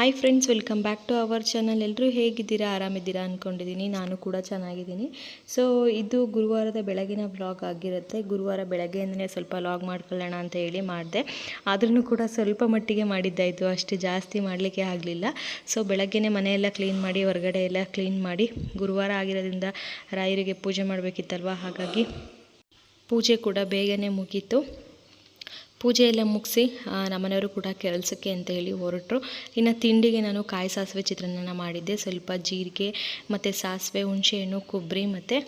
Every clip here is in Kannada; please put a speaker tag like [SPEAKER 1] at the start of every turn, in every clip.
[SPEAKER 1] Hi friends welcome back to our channel ಎಲ್ಲರೂ ಹೇಗಿದ್ದೀರಾ? ಆರಾಮಿದ್ದೀರಾ ಅಂದ್ಕೊಂಡಿದ್ದೀನಿ ನಾನು ಕೂಡ ಚೆನ್ನಾಗಿದ್ದೀನಿ. ಸೊ ಇದು ಗುರುವಾರದ ಬೆಳಗಿನ ವ್ಲಾಗ್ ಆಗಿರುತ್ತೆ. ಗುರುವಾರ ಬೆಳಗ್ಗೆಯಿಂದಲೇ ಸ್ವಲ್ಪ ವ್ಲಾಗ್ ಮಾಡ್ಕೊಳ್ಳೋಣ ಅಂತ ಹೇಳಿ ಮಾಡಿದೆ. ಆದ್ರೂ ಕೂಡ ಸ್ವಲ್ಪ ಮಟ್ಟಿಗೆ ಮಾಡಿದ್ದಾಯಿತು ಅಷ್ಟು ಜಾಸ್ತಿ ಮಾಡಲಿಕ್ಕೆ ಆಗಲಿಲ್ಲ. ಸೊ ಬೆಳಗ್ಗೆನೇ ಮನೆಯೆಲ್ಲ ಕ್ಲೀನ್ ಮಾಡಿ, ಹೊರಗಡೆ ಎಲ್ಲ ಕ್ಲೀನ್ ಮಾಡಿ, ಗುರುವಾರ ಆಗಿರೋದ್ರಿಂದ ರಾಯರಿಗೆ ಪೂಜೆ ಮಾಡಬೇಕಿತ್ತಲ್ವ? ಹಾಗಾಗಿ ಪೂಜೆ ಕೂಡ ಬೇಗನೆ ಮುಗೀತು. ಪೂಜೆ ಎಲ್ಲ ಮುಗಿಸಿ ನಮ್ಮನೆಯವರು ಕೂಡ ಕೆಲಸಕ್ಕೆ ಅಂತ ಹೇಳಿ ಹೊರಟರು. ಇನ್ನು ತಿಂಡಿಗೆ ನಾನು ಕಾಯಿ ಸಾಸಿವೆ ಚಿತ್ರಾನ್ನ ಮಾಡಿದ್ದೆ. ಸ್ವಲ್ಪ ಜೀರಿಗೆ, ಮತ್ತು ಸಾಸಿವೆ, ಹುಣಸೆಹಣ್ಣು, ಕೊಬ್ಬರಿ, ಮತ್ತು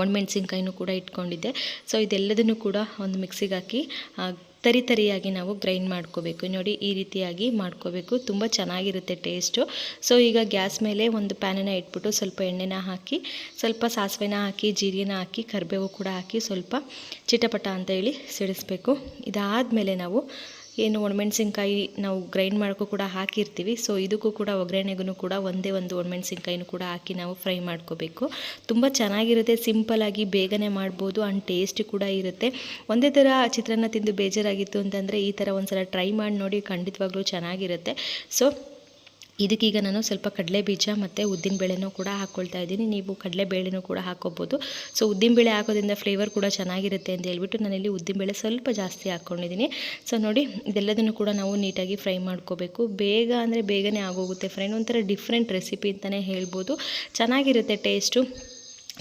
[SPEAKER 1] ಒಣಮೆಣಸಿನ್ಕಾಯಿನೂ ಕೂಡ ಇಟ್ಕೊಂಡಿದ್ದೆ. ಸೊ ಇದೆಲ್ಲದನ್ನು ಕೂಡ ಒಂದು ಮಿಕ್ಸಿಗೆ ಹಾಕಿ ತರಿ ತರಿಯಾಗಿ ನಾವು ಗ್ರೈಂಡ್ ಮಾಡ್ಕೋಬೇಕು. ನೋಡಿ, ಈ ರೀತಿಯಾಗಿ ಮಾಡ್ಕೋಬೇಕು. ತುಂಬ ಚೆನ್ನಾಗಿರುತ್ತೆ ಟೇಸ್ಟು. ಸೊ, ಈಗ ಗ್ಯಾಸ್ ಮೇಲೆ ಒಂದು ಪ್ಯಾನನ್ನು ಇಟ್ಬಿಟ್ಟು ಸ್ವಲ್ಪ ಎಣ್ಣೆನ ಹಾಕಿ, ಸ್ವಲ್ಪ ಸಾಸಿವೆನ ಹಾಕಿ, ಜೀರಿಗೆನ ಹಾಕಿ, ಕರಿಬೇವು ಕೂಡ ಹಾಕಿ ಸ್ವಲ್ಪ ಚಿಟಪಟ ಅಂತ ಹೇಳಿ ಸಿಡಿಸ್ಬೇಕು. ಇದಾದಮೇಲೆ ನಾವು ಏನು ಒಣಮೆಣಸಿನ್ಕಾಯಿ ನಾವು ಗ್ರೈಂಡ್ ಮಾಡೋಕ್ಕೂ ಕೂಡ ಹಾಕಿರ್ತೀವಿ. ಸೊ ಇದಕ್ಕೂ ಕೂಡ ಒಗ್ಗರಣೆಗೂ ಕೂಡ ಒಂದೇ ಒಂದು ಒಣಮೆಣಸಿನ್ಕಾಯಿನೂ ಕೂಡ ಹಾಕಿ ನಾವು ಫ್ರೈ ಮಾಡ್ಕೋಬೇಕು. ತುಂಬ ಚೆನ್ನಾಗಿರುತ್ತೆ ಸಿಂಪಲಾಗಿ ಬೇಗನೆ ಮಾಡ್ಬೋದು ಆ್ಯಂಡ್ ಟೇಸ್ಟಿ ಕೂಡ ಇರುತ್ತೆ. ಒಂದೇ ಥರ ಚಿತ್ರಾನ್ನ ತಿಂದು ಬೇಜಾರಾಗಿತ್ತು ಅಂತಂದರೆ ಈ ಥರ ಒಂದು ಸಲ ಟ್ರೈ ಮಾಡಿ ನೋಡಿ ಖಂಡಿತವಾಗ್ಲೂ ಚೆನ್ನಾಗಿರುತ್ತೆ. ಸೊ ಇದಕ್ಕೀಗ ನಾನು ಸ್ವಲ್ಪ ಕಡಲೆ ಬೀಜ ಮತ್ತು ಉದ್ದಿನಬೇಳೆನೂ ಕೂಡ ಹಾಕ್ಕೊಳ್ತಾ ಇದ್ದೀನಿ. ನೀವು ಕಡಲೆಬೇಳೆನೂ ಕೂಡ ಹಾಕ್ಕೋಬೋದು ಸೊ ಉದ್ದಿನಬೇಳೆ ಹಾಕೋದ್ರಿಂದ ಫ್ಲೇವರ್ ಕೂಡ ಚೆನ್ನಾಗಿರುತ್ತೆ ಅಂತ ಹೇಳ್ಬಿಟ್ಟು ನಾನಿಲ್ಲಿ ಉದ್ದಿನಬೇಳೆ ಸ್ವಲ್ಪ ಜಾಸ್ತಿ ಹಾಕ್ಕೊಂಡಿದ್ದೀನಿ ಸೊ ನೋಡಿ, ಇದೆಲ್ಲದನ್ನು ಕೂಡ ನಾವು ನೀಟಾಗಿ ಫ್ರೈ ಮಾಡ್ಕೋಬೇಕು. ಬೇಗ ಅಂದರೆ ಬೇಗನೆ ಆಗೋಗುತ್ತೆ ಫ್ರೆಂಡ್ ಒಂಥರ ಡಿಫ್ರೆಂಟ್ ರೆಸಿಪಿ ಅಂತಲೇ ಹೇಳ್ಬೋದು. ಚೆನ್ನಾಗಿರುತ್ತೆ ಟೇಸ್ಟು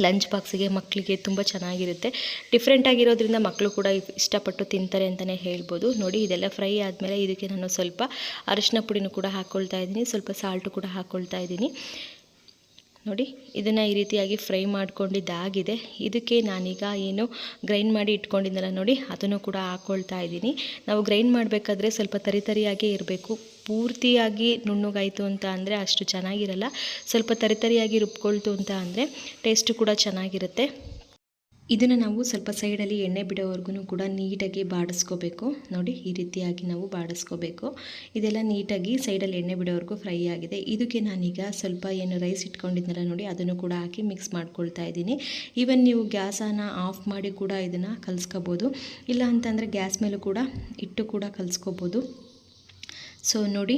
[SPEAKER 1] ಲಂಚ್ ಬಾಕ್ಸಿಗೆ ಮಕ್ಕಳಿಗೆ ತುಂಬ ಚೆನ್ನಾಗಿರುತ್ತೆ. ಡಿಫ್ರೆಂಟ್ ಆಗಿರೋದ್ರಿಂದ ಮಕ್ಕಳು ಕೂಡ ಇಷ್ಟಪಟ್ಟು ತಿಂತಾರೆ ಅಂತಲೇ ಹೇಳ್ಬೋದು. ನೋಡಿ, ಇದೆಲ್ಲ ಫ್ರೈ ಆದಮೇಲೆ ಇದಕ್ಕೆ ನಾನು ಸ್ವಲ್ಪ ಅರಿಶಿನ ಪುಡಿನೂ ಕೂಡ ಹಾಕ್ಕೊಳ್ತಾ ಇದ್ದೀನಿ. ಸ್ವಲ್ಪ ಸಾಲ್ಟು ಕೂಡ ಹಾಕ್ಕೊಳ್ತಾ ಇದ್ದೀನಿ. ನೋಡಿ, ಇದನ್ನು ಈ ರೀತಿಯಾಗಿ ಫ್ರೈ ಮಾಡ್ಕೊಂಡಿದ್ದಾಗಿದೆ. ಇದಕ್ಕೆ ನಾನೀಗ ಏನು ಗ್ರೈಂಡ್ ಮಾಡಿ ಇಟ್ಕೊಂಡಿದ್ದಲ್ಲ ನೋಡಿ, ಅದನ್ನು ಕೂಡ ಹಾಕ್ಕೊಳ್ತಾ ಇದ್ದೀನಿ. ನಾವು ಗ್ರೈಂಡ್ ಮಾಡಬೇಕಾದ್ರೆ ಸ್ವಲ್ಪ ತರಿತರಿಯಾಗೇ ಇರಬೇಕು. ಪೂರ್ತಿಯಾಗಿ ನುಣ್ಣಗಾಯಿತು ಅಂತ ಅಂದರೆ ಅಷ್ಟು ಚೆನ್ನಾಗಿರಲ್ಲ. ಸ್ವಲ್ಪ ತರಿತರಿಯಾಗಿ ರುಬ್ಕೊಳ್ತು ಅಂತ ಅಂದರೆ ಟೇಸ್ಟು ಕೂಡ ಚೆನ್ನಾಗಿರುತ್ತೆ. ಇದನ್ನು ನಾವು ಸ್ವಲ್ಪ ಸೈಡಲ್ಲಿ ಎಣ್ಣೆ ಬಿಡೋವರೆಗೂ ಕೂಡ ನೀಟಾಗಿ ಬಾಡಿಸ್ಕೋಬೇಕು. ನೋಡಿ, ಈ ರೀತಿಯಾಗಿ ನಾವು ಬಾಡಿಸ್ಕೋಬೇಕು. ಇದೆಲ್ಲ ನೀಟಾಗಿ ಸೈಡಲ್ಲಿ ಎಣ್ಣೆ ಬಿಡೋವರೆಗೂ ಫ್ರೈ ಆಗಿದೆ. ಇದಕ್ಕೆ ನಾನೀಗ ಸ್ವಲ್ಪ ಏನು ರೈಸ್ ಇಟ್ಕೊಂಡಿದ್ನಲ್ಲ ನೋಡಿ, ಅದನ್ನು ಕೂಡ ಹಾಕಿ ಮಿಕ್ಸ್ ಮಾಡ್ಕೊಳ್ತಾ ಇದ್ದೀನಿ. ಈವನ್ ನೀವು ಗ್ಯಾಸನ್ನು ಆಫ್ ಮಾಡಿ ಕೂಡ ಇದನ್ನು ಕಲಿಸ್ಕೋಬೋದು. ಇಲ್ಲ ಅಂತಂದರೆ ಗ್ಯಾಸ್ ಮೇಲೂ ಕೂಡ ಇಟ್ಟು ಕೂಡ ಕಲಿಸ್ಕೋಬೋದು. ಸೊ ನೋಡಿ,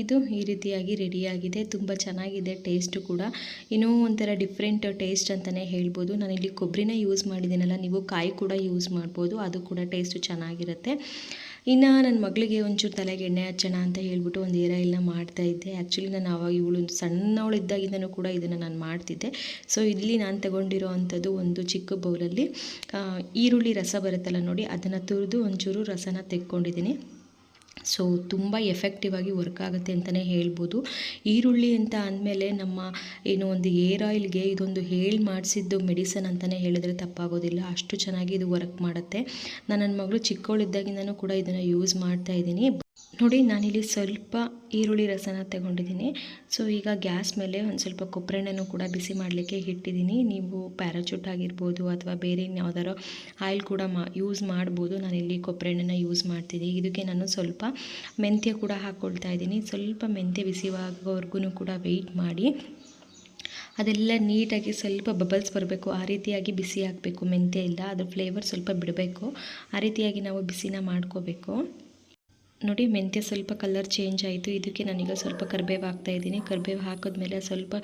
[SPEAKER 1] ಇದು ಈ ರೀತಿಯಾಗಿ ರೆಡಿಯಾಗಿದೆ. ತುಂಬ ಚೆನ್ನಾಗಿದೆ ಟೇಸ್ಟು ಕೂಡ. ಇನ್ನೂ ಒಂಥರ ಡಿಫ್ರೆಂಟ್ ಟೇಸ್ಟ್ ಅಂತಲೇ ಹೇಳ್ಬೋದು. ನಾನಿಲ್ಲಿ ಕೊಬ್ಬರಿನ ಯೂಸ್ ಮಾಡಿದ್ದೀನಲ್ಲ, ನೀವು ಕಾಯಿ ಕೂಡ ಯೂಸ್ ಮಾಡ್ಬೋದು. ಅದು ಕೂಡ ಟೇಸ್ಟು ಚೆನ್ನಾಗಿರುತ್ತೆ. ಇನ್ನು ನನ್ನ ಮಗಳಿಗೆ ಒಂಚೂರು ತಲೆಗೆ ಎಣ್ಣೆ ಹಚ್ಚೋಣ ಅಂತ ಹೇಳ್ಬಿಟ್ಟು ಒಂದು ಏರ್ ಆಯಿಲ್ನ ಮಾಡ್ತಾ ಇದ್ದೆ. ಆ್ಯಕ್ಚುಲಿ ನಾನು ಆವಾಗ ಇವಳು ಸಣ್ಣವಳಿದ್ದಾಗಿಂದನೂ ಕೂಡ ಇದನ್ನು ನಾನು ಮಾಡ್ತಿದ್ದೆ. ಸೊ ಇಲ್ಲಿ ನಾನು ತಗೊಂಡಿರೋ ಅಂಥದ್ದು ಒಂದು ಚಿಕ್ಕ ಬೌಲಲ್ಲಿ ಈರುಳ್ಳಿ ರಸ ಬರುತ್ತಲ್ಲ ನೋಡಿ, ಅದನ್ನು ತುರಿದು ಒಂಚೂರು ರಸನ ತೆಕ್ಕೊಂಡಿದ್ದೀನಿ. ಸೊ ತುಂಬ ಎಫೆಕ್ಟಿವ್ ಆಗಿ ವರ್ಕ್ ಆಗುತ್ತೆ ಅಂತಲೇ ಹೇಳ್ಬೋದು. ಈರುಳ್ಳಿ ಅಂತ ಅಂದಮೇಲೆ ನಮ್ಮ ಏನು ಒಂದು ಏರ್ ಆಯಿಲ್ಗೆ ಇದೊಂದು ಹೇಳಿ ಮಾಡಿಸಿದ್ದು ಮೆಡಿಸನ್ ಅಂತಲೇ ಹೇಳಿದ್ರೆ ತಪ್ಪಾಗೋದಿಲ್ಲ. ಅಷ್ಟು ಚೆನ್ನಾಗಿ ಇದು ವರ್ಕ್ ಮಾಡುತ್ತೆ. ನಾನು ನನ್ನ ಮಗಳು ಚಿಕ್ಕವಳಿದ್ದಾಗಿಂದನೂ ಕೂಡ ಇದನ್ನು ಯೂಸ್ ಮಾಡ್ತಾ ಇದ್ದೀನಿ. ನೋಡಿ, ನಾನಿಲ್ಲಿ ಸ್ವಲ್ಪ ಈರುಳ್ಳಿ ರಸನ ತಗೊಂಡಿದ್ದೀನಿ. ಸೊ, ಈಗ ಗ್ಯಾಸ್ ಮೇಲೆ ಒಂದು ಸ್ವಲ್ಪ ಕೊಬ್ಬರೆಣ್ಣೆನೂ ಕೂಡ ಬಿಸಿ ಮಾಡಲಿಕ್ಕೆ ಇಟ್ಟಿದ್ದೀನಿ. ನೀವು ಪ್ಯಾರಾಚೂಟ್ ಆಗಿರ್ಬೋದು ಅಥವಾ ಬೇರೆ ಯಾವ್ದಾರೋ ಆಯಿಲ್ ಕೂಡ ಮಾ, ಯೂಸ್ ಮಾಡ್ಬೋದು. ನಾನಿಲ್ಲಿ ಕೊಬ್ಬರೆಣ್ಣೆನ ಯೂಸ್ ಮಾಡ್ತಿದ್ದೀನಿ ಇದಕ್ಕೆ ನಾನು ಸ್ವಲ್ಪ ಮೆಂತ್ಯ ಕೂಡ ಹಾಕ್ಕೊಳ್ತಾ ಇದ್ದೀನಿ. ಸ್ವಲ್ಪ ಮೆಂತ್ಯ ಬಿಸಿವಾಗೋವರೆಗೂ ಕೂಡ ವೆಯ್ಟ್ ಮಾಡಿ. ಅದೆಲ್ಲ ನೀಟಾಗಿ ಸ್ವಲ್ಪ ಬಬಲ್ಸ್ ಬರಬೇಕು. ಆ ರೀತಿಯಾಗಿ ಬಿಸಿ ಹಾಕಬೇಕು ಮೆಂತ್ಯ ಇಲ್ಲ, ಅದ್ರ ಫ್ಲೇವರ್ ಸ್ವಲ್ಪ ಬಿಡಬೇಕು. ಆ ರೀತಿಯಾಗಿ ನಾವು ಬಿಸಿನ ಮಾಡ್ಕೋಬೇಕು. ನೋಡಿ, ಮೆಂತ್ಯ ಸ್ವಲ್ಪ ಕಲರ್ ಚೇಂಜ್ ಆಯಿತು. ಇದಕ್ಕೆ ನಾನೀಗ ಸ್ವಲ್ಪ ಕರಿಬೇವು ಹಾಕ್ತಾ ಇದ್ದೀನಿ. ಕರಿಬೇವು ಹಾಕಿದ್ಮೇಲೆ ಸ್ವಲ್ಪ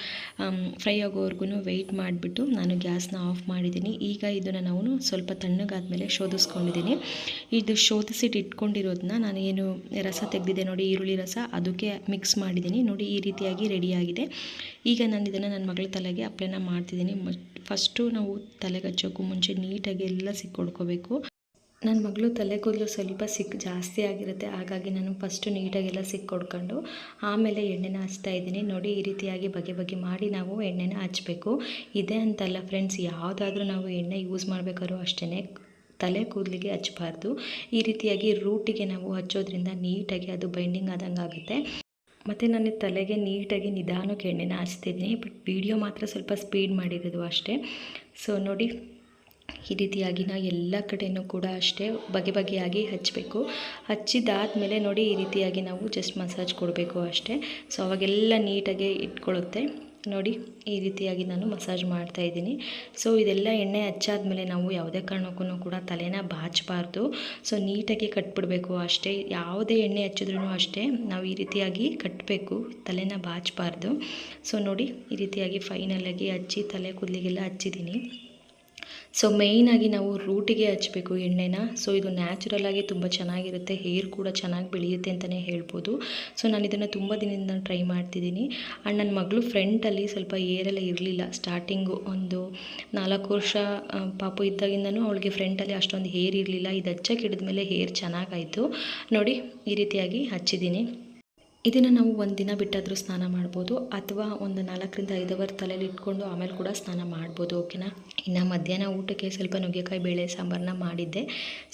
[SPEAKER 1] ಫ್ರೈ ಆಗೋವರೆಗೂ ವೆಯ್ಟ್ ಮಾಡಿಬಿಟ್ಟು ನಾನು ಗ್ಯಾಸ್ನ ಆಫ್ ಮಾಡಿದ್ದೀನಿ. ಈಗ ಇದನ್ನು ನಾವು ಸ್ವಲ್ಪ ತಣ್ಣಗಾದ್ಮೇಲೆ ಶೋಧಿಸ್ಕೊಂಡಿದ್ದೀನಿ. ಇದು ಶೋಧಿಸಿಟ್ಟು ಇಟ್ಕೊಂಡಿರೋದನ್ನ ನಾನು ಏನು ರಸ ತೆಗೆದಿದೆ ನೋಡಿ, ಈರುಳ್ಳಿ ರಸ, ಅದಕ್ಕೆ ಮಿಕ್ಸ್ ಮಾಡಿದ್ದೀನಿ. ನೋಡಿ, ಈ ರೀತಿಯಾಗಿ ರೆಡಿಯಾಗಿದೆ ಈಗ ನಾನು ಇದನ್ನು ನನ್ನ ಮಗಳ ತಲೆಗೆ ಅಪ್ಲೈನ ಮಾಡ್ತಿದ್ದೀನಿ. ಫಸ್ಟು ನಾವು ತಲೆಗೆ ಹಚ್ಚೋಕ್ಕೂ ಮುಂಚೆ ನೀಟಾಗಿ ಎಲ್ಲ ಸಿಕ್ಕೊಡ್ಕೋಬೇಕು. ನನ್ನ ಮಗಳು ತಲೆ ಕೂದಲು ಸ್ವಲ್ಪ ಸಿಕ್ ಜಾಸ್ತಿ ಆಗಿರುತ್ತೆ, ಹಾಗಾಗಿ ನಾನು ಫಸ್ಟು ನೀಟಾಗೆಲ್ಲ ಸಿಕ್ಕೊಡ್ಕೊಂಡು ಆಮೇಲೆ ಎಣ್ಣೆನ ಹಚ್ತಾ ಇದ್ದೀನಿ. ನೋಡಿ, ಈ ರೀತಿಯಾಗಿ ಬಗೆ ಬಗೆ ಮಾಡಿ ನಾವು ಎಣ್ಣೆನ ಹಚ್ಚಬೇಕು ಇದೆ ಅಂತಲ್ಲ ಫ್ರೆಂಡ್ಸ್ ಯಾವುದಾದ್ರೂ ನಾವು ಎಣ್ಣೆ ಯೂಸ್ ಮಾಡಬೇಕಾದ್ರೂ ಅಷ್ಟೇ ತಲೆ ಕೂದಲಿಗೆ ಹಚ್ಚಬಾರ್ದು ಈ ರೀತಿಯಾಗಿ ರೂಟಿಗೆ ನಾವು ಹಚ್ಚೋದ್ರಿಂದ ನೀಟಾಗಿ ಅದು ಬೈಂಡಿಂಗ್ ಆದಂಗೆ ಆಗುತ್ತೆ. ಮತ್ತು ನಾನು ತಲೆಗೆ ನೀಟಾಗಿ ನಿಧಾನಕ್ಕೆ ಎಣ್ಣೆನ ಹಚ್ತಿದ್ದೀನಿ ಬಟ್ ವೀಡಿಯೋ ಮಾತ್ರ ಸ್ವಲ್ಪ ಸ್ಪೀಡ್ ಮಾಡಿರೋದು ಅಷ್ಟೇ. ಸೊ ನೋಡಿ. ಈ ರೀತಿಯಾಗಿ ನಾ ಎಲ್ಲ ಕಡೆಯೂ ಕೂಡ ಅಷ್ಟೇ ಬಗೆ ಬಗೆಯಾಗಿ ಹಚ್ಚಬೇಕು ಹಚ್ಚಿದಾದ್ಮೇಲೆ ನೋಡಿ ಈ ರೀತಿಯಾಗಿ ನಾವು ಜಸ್ಟ್ ಮಸಾಜ್ ಕೊಡಬೇಕು ಅಷ್ಟೇ. ಸೊ ಅವಾಗೆಲ್ಲ ನೀಟಾಗಿ ಇಟ್ಕೊಳ್ಳುತ್ತೆ ನೋಡಿ ಈ ರೀತಿಯಾಗಿ ನಾನು ಮಸಾಜ್ ಮಾಡ್ತಾ ಇದ್ದೀನಿ. ಸೊ ಇದೆಲ್ಲ ಎಣ್ಣೆ ಹಚ್ಚಾದ್ಮೇಲೆ ನಾವು ಯಾವುದೇ ಕಾರಣಕ್ಕೂ ಕೂಡ ತಲೆನ ಬಾಚಬಾರ್ದು. ಸೊ ನೀಟಾಗಿ ಕಟ್ಬಿಡಬೇಕು ಅಷ್ಟೇ. ಯಾವುದೇ ಎಣ್ಣೆ ಹಚ್ಚಿದ್ರೂ ಅಷ್ಟೇ ನಾವು ಈ ರೀತಿಯಾಗಿ ಕಟ್ಟಬೇಕು ತಲೆನ ಬಾಚಬಾರ್ದು. ಸೊ ನೋಡಿ ಈ ರೀತಿಯಾಗಿ ಫೈನಲಾಗಿ ಹಚ್ಚಿ ತಲೆ ಕೂದಲಿಗೆಲ್ಲ ಹಚ್ಚಿದ್ದೀನಿ. ಸೊ ಮೇಯ್ನಾಗಿ ನಾವು ರೂಟಿಗೆ ಹಚ್ಚಬೇಕು ಎಣ್ಣೆನ. ಸೊ ಇದು ನ್ಯಾಚುರಲ್ ಆಗಿ ತುಂಬ ಚೆನ್ನಾಗಿರುತ್ತೆ. ಹೇರ್ ಕೂಡ ಚೆನ್ನಾಗಿ ಬೆಳೆಯುತ್ತೆ ಅಂತಲೇ ಹೇಳ್ಬೋದು. ಸೊ ನಾನು ಇದನ್ನು ತುಂಬ ದಿನದಿಂದ ಟ್ರೈ ಮಾಡ್ತಿದ್ದೀನಿ. ಆ್ಯಂಡ್ ನನ್ನ ಮಗಳು ಫ್ರಂಟಲ್ಲಿ ಸ್ವಲ್ಪ ಏರೆಲ್ಲ ಇರಲಿಲ್ಲ. ಸ್ಟಾರ್ಟಿಂಗು ಒಂದು ನಾಲ್ಕು ವರ್ಷ ಪಾಪು ಇದ್ದಾಗಿಂದನೂ ಅವಳಿಗೆ ಫ್ರೆಂಟಲ್ಲಿ ಅಷ್ಟೊಂದು ಹೇರ್ ಇರಲಿಲ್ಲ. ಇದು ಹಚ್ಚಕ್ಕೆ ಹಿಡಿದ್ಮೇಲೆ ಹೇರ್ ಚೆನ್ನಾಗಾಯಿತು ನೋಡಿ, ಈ ರೀತಿಯಾಗಿ ಹಚ್ಚಿದ್ದೀನಿ. ಇದನ್ನು ನಾವು ಒಂದು ದಿನ ಬಿಟ್ಟಾದರೂ ಸ್ನಾನ ಮಾಡ್ಬೋದು, ಅಥವಾ ಒಂದು ನಾಲ್ಕರಿಂದ ಐದು ಅವರ್ ತಲೆಯಲ್ಲಿ ಇಟ್ಕೊಂಡು ಆಮೇಲೆ ಕೂಡ ಸ್ನಾನ ಮಾಡ್ಬೋದು, ಓಕೆನಾ? ಇನ್ನು ಮಧ್ಯಾಹ್ನ ಊಟಕ್ಕೆ ಸ್ವಲ್ಪ ನುಗ್ಗೆಕಾಯಿ, ಬೇಳೆ ಸಾಂಬಾರನ್ನ ಮಾಡಿದ್ದೆ.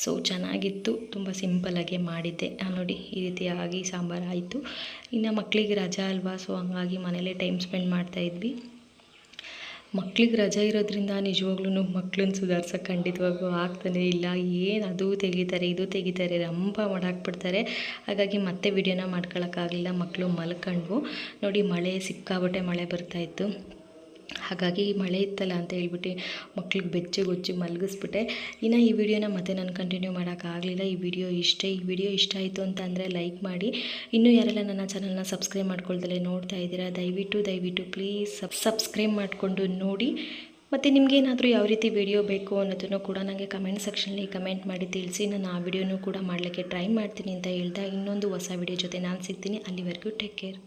[SPEAKER 1] ಸೊ ಚೆನ್ನಾಗಿತ್ತು, ತುಂಬ ಸಿಂಪಲ್ಲಾಗೆ ಮಾಡಿದ್ದೆ. ನೋಡಿ, ಈ ರೀತಿಯಾಗಿ ಸಾಂಬಾರು ಆಯಿತು. ಇನ್ನು ಮಕ್ಕಳಿಗೆ ರಜಾ ಅಲ್ವಾ ಸೊ ಹಂಗಾಗಿ ಮನೇಲೇ ಟೈಮ್ ಸ್ಪೆಂಡ್ ಮಾಡ್ತಾ ಇದ್ವಿ. ಮಕ್ಳಿಗೆ ರಜೆ ಇರೋದ್ರಿಂದ ನಿಜವಾಗ್ಲೂ ಮಕ್ಳನ್ನ ಸುಧಾರ್ಸೋಕೆ ಖಂಡಿತವಾಗ್ಲೂ ಆಗ್ತಾನೆ ಇಲ್ಲ. ಏನು ಅದು ತೆಗಿತಾರೆ, ಇದು ತೆಗಿತಾರೆ, ರಂಪ ಮಾಡಾಕ್ಬಿಡ್ತಾರೆ. ಹಾಗಾಗಿ ಮತ್ತೆ ವಿಡಿಯೋನ ಮಾಡ್ಕೊಳಕ್ಕಾಗಲಿಲ್ಲ. ಮಕ್ಕಳು ಮಲ್ಕೊಂಡ್ವು. ನೋಡಿ ಮಳೆ ಸಿಕ್ಕಾಬಟ್ಟೆ ಮಳೆ ಬರ್ತಾಯಿತ್ತು ಹಾಗಾಗಿ ಮಳೆ ಇತ್ತಲ್ಲ ಅಂತ ಹೇಳ್ಬಿಟ್ಟು ಮಕ್ಳಿಗೆ ಬೆಚ್ಚಗೊಚ್ಚಿ ಮಲಗಿಸ್ಬಿಟ್ಟೆ. ಇನ್ನು ಈ ವಿಡಿಯೋನ ಮತ್ತೆ ನಾನು ಕಂಟಿನ್ಯೂ ಮಾಡೋಕ್ಕಾಗಲಿಲ್ಲ ಈ ವಿಡಿಯೋ ಇಷ್ಟೇ, ಈ ವಿಡಿಯೋ ಇಷ್ಟ ಆಯಿತು ಅಂತ ಅಂದರೆ ಲೈಕ್ ಮಾಡಿ. ಇನ್ನೂ ಯಾರೆಲ್ಲ ನನ್ನ ಚಾನಲ್ನ ಸಬ್ಸ್ಕ್ರೈಬ್ ಮಾಡ್ಕೊಳ್ದಲೇ ನೋಡ್ತಾ ಇದ್ದೀರಾ, ದಯವಿಟ್ಟು ದಯವಿಟ್ಟು ಪ್ಲೀಸ್ ಸಬ್ ಸಬ್ಸ್ಕ್ರೈಬ್ ಮಾಡಿಕೊಂಡು ನೋಡಿ. ಮತ್ತು ನಿಮಗೇನಾದರೂ ಯಾವ ರೀತಿ ವಿಡಿಯೋ ಬೇಕು ಅನ್ನೋದನ್ನು ಕೂಡ ನನಗೆ ಕಮೆಂಟ್ ಸೆಕ್ಷನಲ್ಲಿ ಕಮೆಂಟ್ ಮಾಡಿ ತಿಳಿಸಿ. ನಾನು ಆ ವಿಡಿಯೋನೂ ಕೂಡ ಮಾಡಲಿಕ್ಕೆ ಟ್ರೈ ಮಾಡ್ತೀನಿ ಅಂತ ಹೇಳ್ತಾ ಇನ್ನೊಂದು ಹೊಸ ವಿಡಿಯೋ ಜೊತೆ ನಾನು ಸಿಗ್ತೀನಿ. ಅಲ್ಲಿವರೆಗೂ ಟೇಕ್ ಕೇರ್